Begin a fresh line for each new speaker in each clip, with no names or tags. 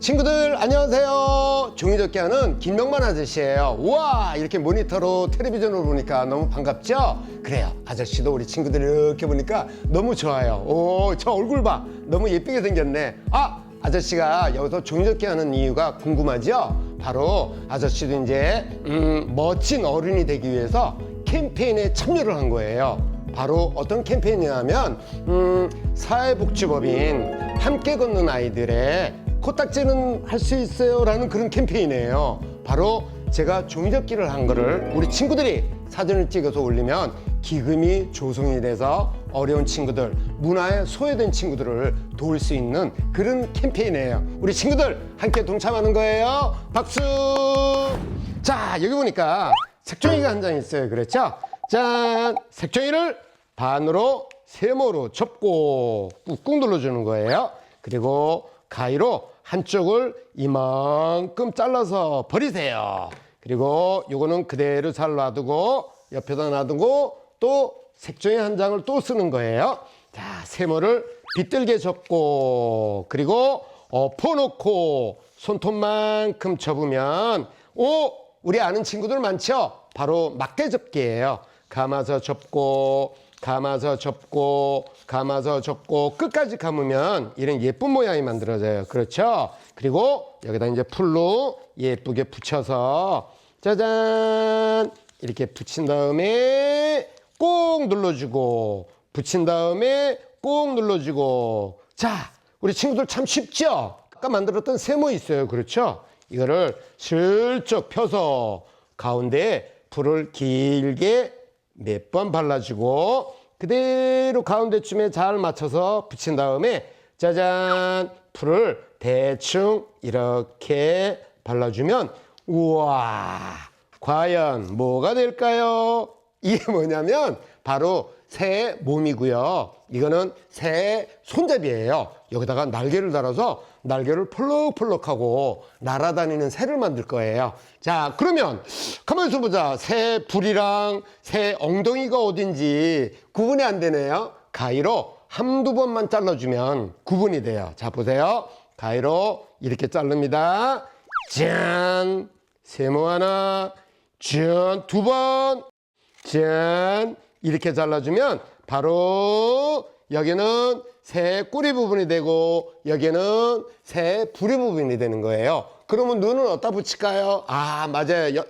친구들 안녕하세요. 종이접기 하는 김명만 아저씨예요. 우와 이렇게 모니터로 텔레비전으로 보니까 너무 반갑죠? 그래요. 아저씨도 우리 친구들 이렇게 보니까 너무 좋아요. 오 저 얼굴 봐. 너무 예쁘게 생겼네. 아 아저씨가 여기서 종이접기 하는 이유가 궁금하죠? 바로 아저씨도 이제 음, 멋진 어른이 되기 위해서 캠페인에 참여를 한 거예요. 바로 어떤 캠페인이냐면 음, 사회복지법인 함께 걷는 아이들의 코딱지는 할 수 있어요라는 그런 캠페인이에요. 바로 제가 종이접기를 한 거를 우리 친구들이 사진을 찍어서 올리면 기금이 조성이 돼서 어려운 친구들, 문화에 소외된 친구들을 도울 수 있는 그런 캠페인이에요. 우리 친구들 함께 동참하는 거예요. 박수! 자, 여기 보니까 색종이가 한 장 있어요. 그렇죠? 짠! 색종이를 반으로 세모로 접고 꾹꾹 눌러주는 거예요. 그리고 가위로 한쪽을 이만큼 잘라서 버리세요. 그리고 요거는 그대로 잘 놔두고 옆에다 놔두고 또 색종이 한 장을 또 쓰는 거예요. 자, 세모를 빗들게 접고 그리고 엎어놓고 손톱만큼 접으면 오 우리 아는 친구들 많죠? 바로 막대 접기예요. 감아서 접고 감아서 접고 감아서 접고 끝까지 감으면 이런 예쁜 모양이 만들어져요. 그렇죠? 그리고 여기다 이제 풀로 예쁘게 붙여서 짜잔 이렇게 붙인 다음에 꼭 눌러주고 붙인 다음에 꼭 눌러주고 자 우리 친구들 참 쉽죠? 아까 만들었던 세모 있어요. 그렇죠? 이거를 슬쩍 펴서 가운데에 불을 길게 몇 번 발라주고 그대로 가운데쯤에 잘 맞춰서 붙인 다음에 짜잔 풀을 대충 이렇게 발라주면 우와 과연 뭐가 될까요? 이게 뭐냐면 바로 새 몸이고요. 이거는 새 손잡이에요. 여기다가 날개를 달아서 날개를 펄럭펄럭하고 날아다니는 새를 만들 거예요. 자, 그러면 가만히 있어 보자. 새 불이랑 새 엉덩이가 어딘지 구분이 안 되네요. 가위로 한두 번만 잘라주면 구분이 돼요. 자, 보세요. 가위로 이렇게 자릅니다. 짠! 세모 하나, 짠! 두 번, 짠! 이렇게 잘라주면 바로 여기는 새 꼬리 부분이 되고 여기는 새 부리 부분이 되는 거예요. 그러면 눈은 어디다 붙일까요? 아, 맞아요. 여-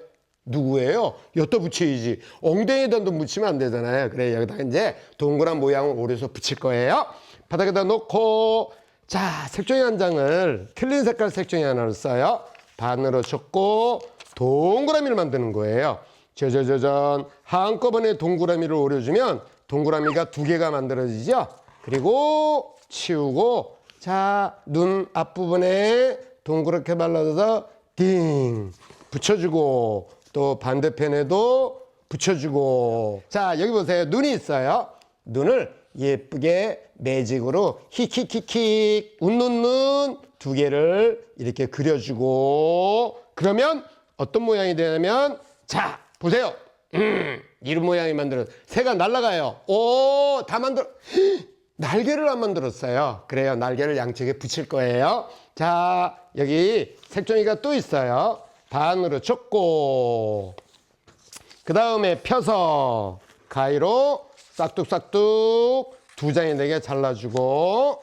누구예요? 여기다 붙여야지. 엉덩이에다 도 붙이면 안 되잖아요. 그래, 여기다 이제 동그란 모양을 오려서 붙일 거예요. 바닥에다 놓고, 자, 색종이 한 장을 틀린 색깔 색종이 하나를 써요. 반으로 접고, 동그라미를 만드는 거예요. 짜자자잔. 한꺼번에 동그라미를 오려주면 동그라미가 두 개가 만들어지죠? 그리고 치우고, 자, 눈 앞부분에 동그랗게 발라서 띵! 붙여주고, 또 반대편에도 붙여주고. 자, 여기 보세요. 눈이 있어요. 눈을 예쁘게 매직으로 킥킥킥킥 웃는 눈 두 개를 이렇게 그려주고 그러면 어떤 모양이 되냐면 자 보세요 음, 이런 모양이 만들어. 새가 날아가요. 오 다 만들어. 날개를 안 만들었어요. 그래요. 날개를 양쪽에 붙일 거예요. 자 여기 색종이가 또 있어요. 반으로 접고. 그 다음에 펴서 가위로 싹둑싹둑 두 장이 되게 잘라주고.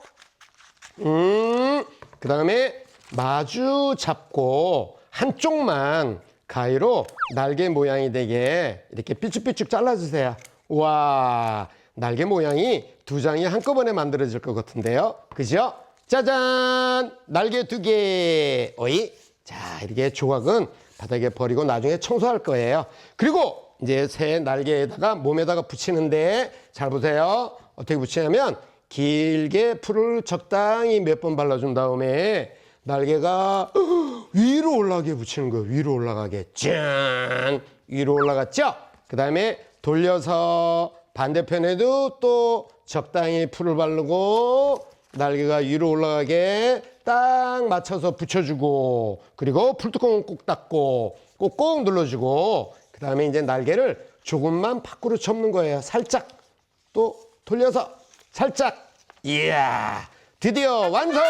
음, 그 다음에 마주 잡고 한쪽만 가위로 날개 모양이 되게 이렇게 삐쭉삐쭉 잘라주세요. 와, 날개 모양이 두 장이 한꺼번에 만들어질 것 같은데요. 그죠? 짜잔! 날개 두 개. 어이? 자, 이렇게 조각은 바닥에 버리고 나중에 청소할 거예요. 그리고 이제 새 날개에다가 몸에다가 붙이는데 잘 보세요. 어떻게 붙이냐면 길게 풀을 적당히 몇 번 발라준 다음에 날개가 위로 올라가게 붙이는 거예요. 위로 올라가게. 짠! 위로 올라갔죠? 그 다음에 돌려서 반대편에도 또 적당히 풀을 바르고 날개가 위로 올라가게 딱 맞춰서 붙여주고 그리고 풀뚜껑은 꼭 닫고 꼭꼭 눌러주고 그 다음에 이제 날개를 조금만 밖으로 접는 거예요. 살짝 또 돌려서 살짝 이야 드디어 완성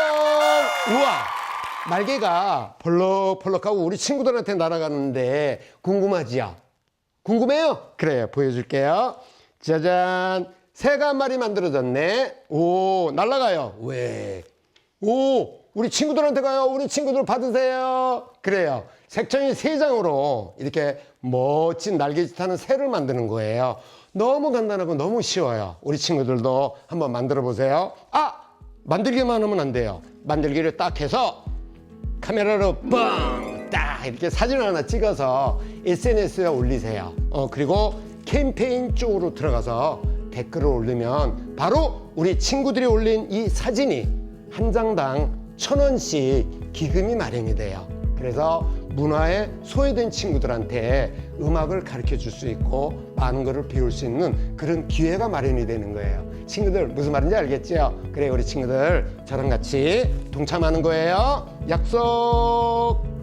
우와 날개가 벌럭벌럭하고 우리 친구들한테 날아가는데 궁금하지요? 궁금해요? 그래요. 보여줄게요. 짜잔. 새가 한 마리 만들어졌네. 오, 날아가요. 왜? 오, 우리 친구들한테 가요. 우리 친구들 받으세요. 그래요. 색종이 세 장으로 이렇게 멋진 날개짓 하는 새를 만드는 거예요. 너무 간단하고 너무 쉬워요. 우리 친구들도 한번 만들어 보세요. 아! 만들기만 하면 안 돼요. 만들기를 딱 해서 카메라로 뻥! 딱 이렇게 사진 하나 찍어서 SNS에 올리세요. 어, 그리고 캠페인 쪽으로 들어가서 댓글을 올리면 바로 우리 친구들이 올린 이 사진이 한 장당 천 원씩 기금이 마련이 돼요. 그래서 문화에 소외된 친구들한테 음악을 가르쳐 줄 수 있고 많은 것을 배울 수 있는 그런 기회가 마련이 되는 거예요. 친구들 무슨 말인지 알겠죠? 그래 우리 친구들 저랑 같이 동참하는 거예요. 약속.